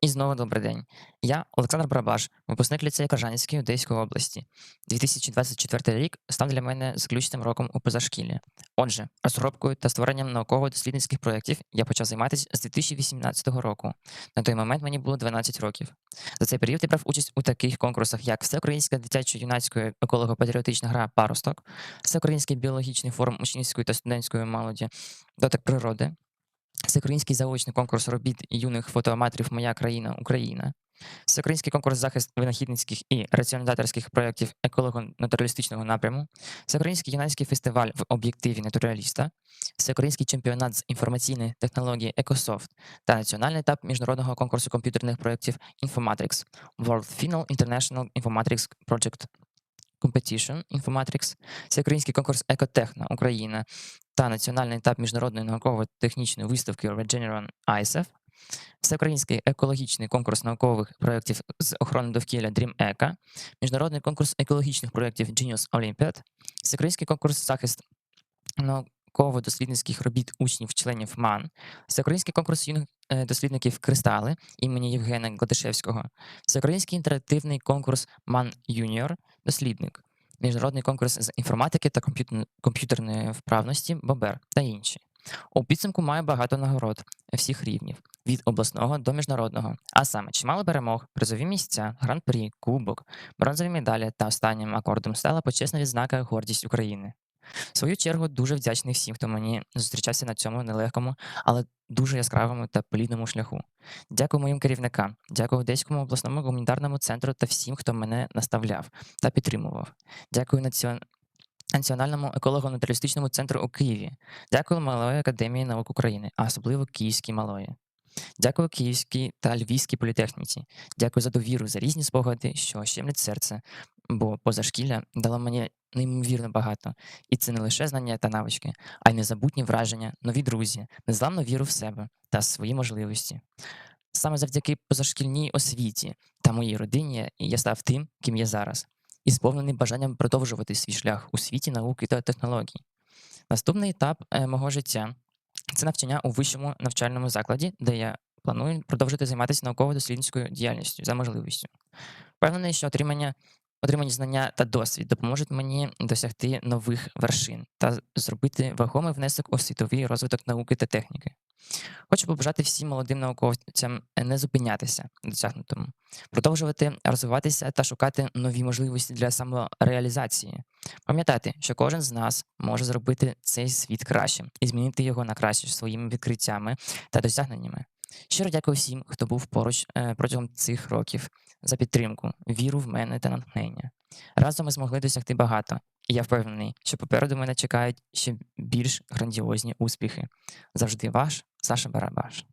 І знову добрий день. Я Олександр Барабаш, випускник ліцею Кажанівської Одеської області. 2024 рік став для мене заключним роком у позашкіллі. Отже, розробкою та створенням науково-дослідницьких проєктів я почав займатися з 2018 року. На той момент мені було 12 років. За цей період я брав участь у таких конкурсах, як Всеукраїнська дитячо-юнацької еколого-патріотична гра Паросток, Всеукраїнський біологічний форум учнівської та студентської молоді, дотик природи, Всеукраїнський заочний конкурс робіт юних фотоаматорів Моя країна Україна, Всеукраїнський конкурс захист винахідницьких і раціоналізаторських проєктів еколого-натуралістичного напряму, Всеукраїнський юнацький фестиваль в об'єктиві натураліста, Всеукраїнський чемпіонат з інформаційної технології Екософт та національний етап міжнародного конкурсу комп'ютерних проєктів Infomatrix World Final International Infomatrix Project Competition Infomatrix, Всеукраїнський конкурс Екотехна Україна та національний етап міжнародної науково-технічної виставки Regeneron ISEF, Всеукраїнський екологічний конкурс наукових проєктів з охорони довкілля Dream Eco, міжнародний конкурс екологічних проєктів Genius Olympiad, Всеукраїнський конкурс захист науково-дослідницьких робіт учнів-членів МАН, Всеукраїнський конкурс юних е, дослідників Кристали імені Євгена Гладишевського, Всеукраїнський інтерактивний конкурс МАН Юніор Дослідник, Міжнародний конкурс з інформатики та комп'ютерної вправності Бобер та інші. У підсумку має багато нагород всіх рівнів від обласного до міжнародного, а саме чимало перемог, призові місця, гран-прі, кубок, бронзові медалі та останнім акордом стала почесна відзнака Гордість України. В свою чергу дуже вдячний всім, хто мені зустрічався на цьому нелегкому, але дуже яскравому та плідному шляху. Дякую моїм керівникам, дякую Одеському обласному гуманітарному центру та всім, хто мене наставляв та підтримував. Дякую націон... Національному еколого-натуралістичному центру у Києві. Дякую Малої академії наук України, а особливо Київській малої. Дякую Київській та Львівській політехніці. Дякую за довіру, за різні спогади, що щемлять серце, бо позашкілля дало мені неймовірно багато. І це не лише знання та навички, а й незабутні враження, нові друзі, незламну віру в себе та свої можливості. Саме завдяки позашкільній освіті та моїй родині я став тим, ким я зараз, і сповнений бажанням продовжувати свій шлях у світі науки та технологій. Наступний етап е, мого життя це навчання у вищому навчальному закладі, де я планую продовжити займатися науково-дослідницькою діяльністю за можливістю. Впевнений, що отримання, отримані знання та досвід допоможуть мені досягти нових вершин та зробити вагомий внесок у світовий розвиток науки та техніки. Хочу побажати всім молодим науковцям не зупинятися на досягнутому, продовжувати розвиватися та шукати нові можливості для самореалізації. Пам'ятати, що кожен з нас може зробити цей світ кращим і змінити його на краще своїми відкриттями та досягненнями. Щиро дякую всім, хто був поруч е, протягом цих років за підтримку, віру в мене та натхнення. Разом ми змогли досягти багато, і я впевнений, що попереду мене чекають ще більш грандіозні успіхи. Завжди ваш Саша Барабаш.